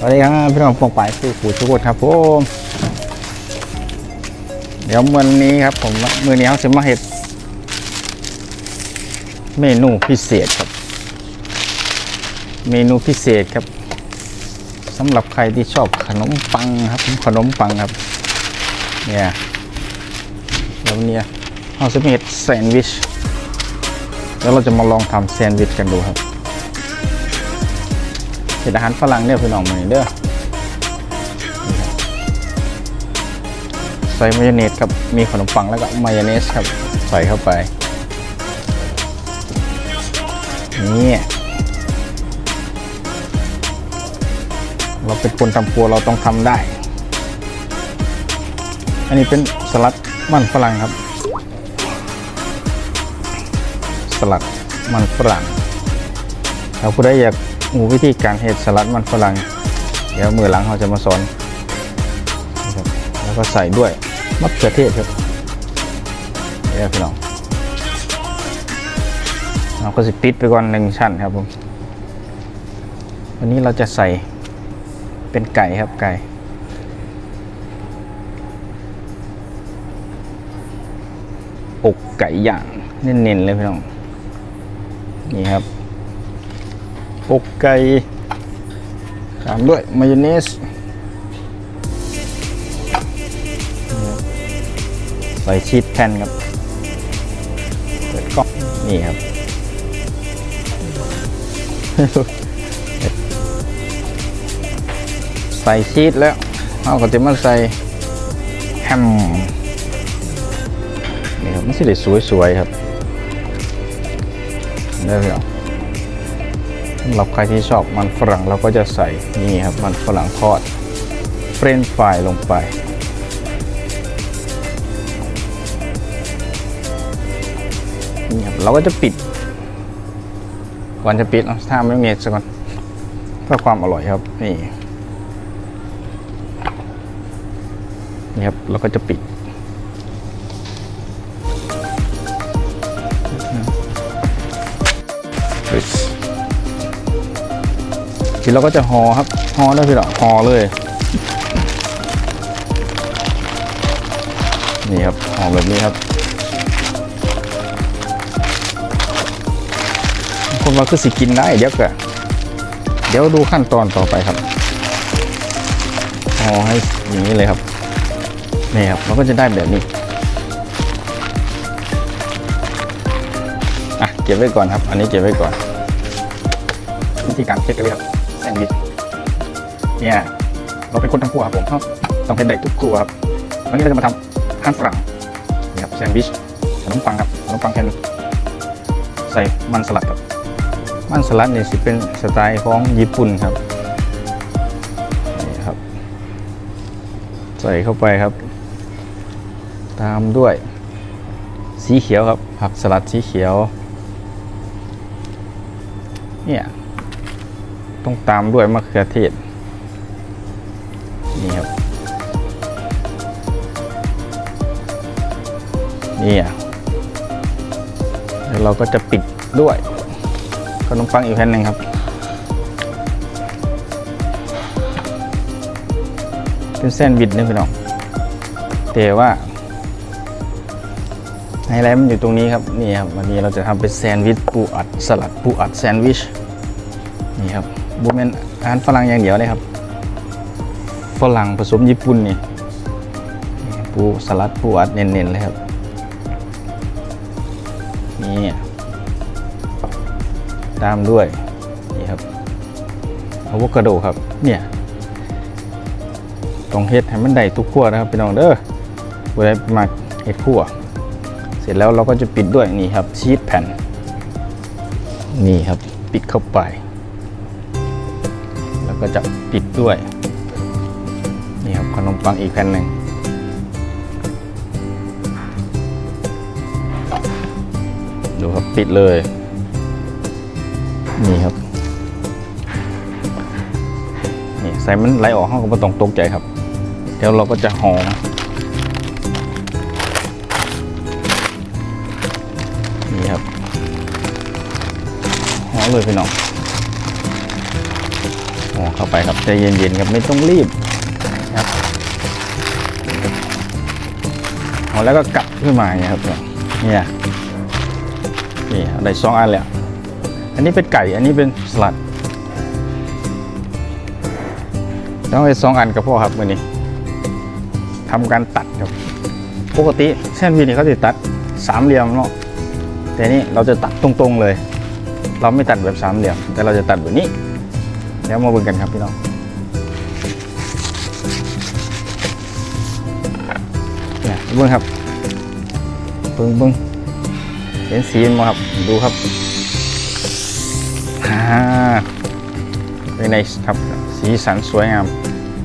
สวัสดีครับพี่น้องปองปายผู้ผู้ทุกคนครับผมเดี๋ยววันนี้ครับผมมือนี้เขาจะมาเห็ด เมนูพิเศษครับ เมนูพิเศษครับสำหรับใครที่ชอบขนมปังครับขนมปังครับเนี่ยแล้ววันนี้เราจะมาเห็ดแซนด์วิชแล้วเราจะมาลองทำแซนด์วิชกันดูครับ ห็ดอาหารฝรั่งเนี่ยพี่น้องมาเด้อใส่มายองเนสครับ มีขนมปังแล้วก็มายองเนสครับ ใส่เข้าไป นี่เราเป็นคนทำครัวเราต้องทำได้ อันนี้เป็นสลัดมันฝรั่งครับ สลัดมันฝรั่งเราผู้ใดอยาก รู้วิธีการเฮ็ดสลัดมันฝรั่ง เดี๋ยวมือหลังเราจะมาสอนแล้วก็ใส่ด้วยมะเขือเทศครับเดี๋ยวพี่น้องเราก็จะปิดไปก่อนหนึ่งชั้นครับผมวันนี้เราจะใส่เป็นไก่ครับไก่อกไก่ย่างเน้นๆเลยพี่น้องนี่ครับ อกไก่ตามด้วยมายองเนสใส่ชีสแผ่นครับเปิดกล้องนี่ครับใส่ชีสแล้วเราก็จะมาใส่แฮมนี่ครับมันสิได้สวยๆครับได้ไหมครับ สำหรับใครที่ชอบมันฝรั่งเราก็จะใส่นี่ครับมันฝรั่งทอดเฟรนฟรายลงไป นี่ครับเราก็จะปิด ก่อนจะปิดเราถ้าไม่เมสก่อนเพื่อความอร่อยครับนี่นี่ครับเราก็จะปิด ทีเราก็จะห่อครับห่อได้พี่หรอห่อเลยนี่ครับห่อแบบนี้ครับคนว่าคือสิกินได้เดี๋ยวก็เดี๋ยวดูขั้นตอนต่อไปครับห่อให้อย่างนี้เลยครับนี่ครับเราก็จะได้แบบนี้อะเก็บไว้ก่อนครับ อันนี้เก็บไว้ก่อนวิธีการเช็คกันเลยครับ แซนด์วิชเนี่ยเราเป็นคนทำครัวครับผมครับต้องเป็นเด็กทุกครัวครับวันนี้เราจะมาทำอาหารฝรั่งนี่ครับแซนด์วิชขนมปังครับขนมปังแผ่นใส่มันสลัดครับมันสลัดเนี่ยสิเป็นสไตล์ของญี่ปุ่นครับนี่ครับ ใส่เข้าไปครับ ตามด้วย สีเขียวครับผักสลัดสีเขียวเนี่ย ต้องตามด้วยมะเขือเทศ นี่ครับ นี่อะแล้วเราก็จะปิดด้วยขนมปังอีกแผ่นหนึ่งครับเป็นแซนด์วิชนะพี่น้องแต่ว่าไฮไลท์มันอยู่ตรงนี้ครับ นี่ครับ วันนี้เราจะทำเป็นแซนด์วิชปูอัดสลัดปูอัดแซนด์วิช นี่ครับ บูเมนอาหารฝรั่งอย่างเดียวเลยครับ ฝรั่งผสมญี่ปุ่นนี่ ปูสลัดปูอัดเน้นๆเลยครับ นี่ตามด้วย นี่ครับอะโวคาโดครับ เนี่ยต้องเฮ็ดให้มันได้ทุกขั้วนะครับพี่น้องเด้อบ่ได้มาเฮ็ดขั้วเสร็จแล้วเราก็จะปิดด้วยนี่ครับชีสแผ่น นี่ครับ ปิดเข้าไป ก็จะปิดด้วย นี่ครับขนมปังอีกแผ่นหนึ่งดูครับปิดเลย นี่ครับ นี่ใส่มันไหลออกห้องก็ไม่ต้องตกใจครับ เดี๋ยวเราก็จะห่อนี่ครับห่อเลยพี่น้อง ห่อเข้าไปครับใจเย็นๆครับไม่ต้องรีบครับห่อแล้วก็กลับขึ้นมาอย่างครับเนี่ยนี่อาได้สองอันแล้วอันนี้เป็นไก่อันนี้เป็นสลัดต้องไปสองอันกับพ่อครับมือนี้ทำการตัดครับปกติแซนวิชนี่เขาจะตัดสามเหลี่ยมเนาะแต่นี่เราจะตัดตรงๆเลย เราไม่ตัดแบบสามเหลี่ยม แต่เราจะตัดแบบนี้ เดี๋ยวมาเบิ่งกันครับพี่น้องเนี่ยเบิ่งครับเบิ่งเบิ่งเห็นสีมั้ครับดูครับอ่าเป็นในครับสีสันสวยงาม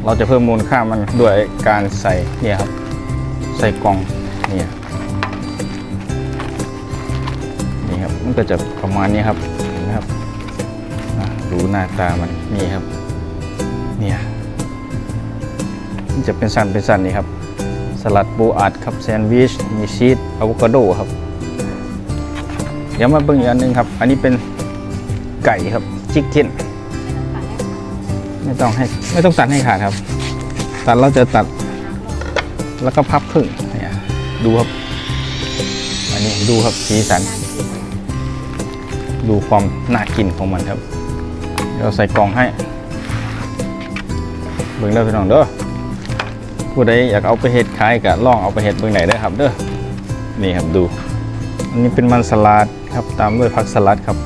เราจะเพิ่มมูลค่ามันด้วยการใส่เนี่ยครับ ใส่กล่องเนี่ยนี่ครับมันก็จะประมาณนี้ครับ ดูหน้าตามันนี่ครับ เนี่ยจะเป็นสันเป็นสันนี่ครับ สลัดปูอัดครับแซนด์วิชมีชีสอะโวคาโดครับ เดี๋ยวมาเบิ่งอีกอันหนึงครับ อันนี้เป็นไก่ครับชิคเก้นไม่ต้องให้ไม่ต้องตัดให้ขาดครับ ตัดเราจะตัด แล้วก็พับครึ่งเนี่ยดูครับ อันนี้ดูครับสีสัน ดูความน่ากินของมันครับ เดี๋ยวใส่กล่องให้เบิ่งเด้อพี่น้องเด้อผู้ใดอยากเอาไปเฮ็ดขายก็ลองเอาไปเฮ็ดเบิ่งไหนได้ครับเด้อนี่ครับดู อันนี้เป็นมันสลัดครับตามด้วยผักสลัดครับ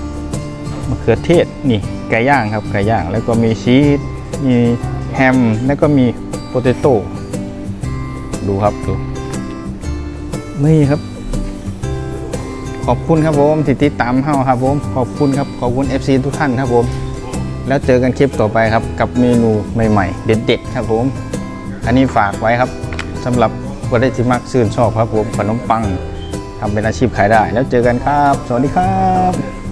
มะเขือเทศนี่ไก่ย่างครับไก่ย่างแล้วก็มีชีสมีแฮมแล้วก็มีโปเตโต้ดูครับดูนี่ครับ ขอบคุณครับผมที่ติดตามเฮาครับผมขอบคุณครับขอบคุณ FC ทุกท่านครับผม แล้วเจอกันคลิปต่อไปครับ กับเมนูใหม่ๆ เด็ดๆครับผม อันนี้ฝากไว้ครับสำหรับคนได้ที่มักซื่นชอบครับผมขนมปังทำเป็นอาชีพขายได้ แล้วเจอกันครับ สวัสดีครับ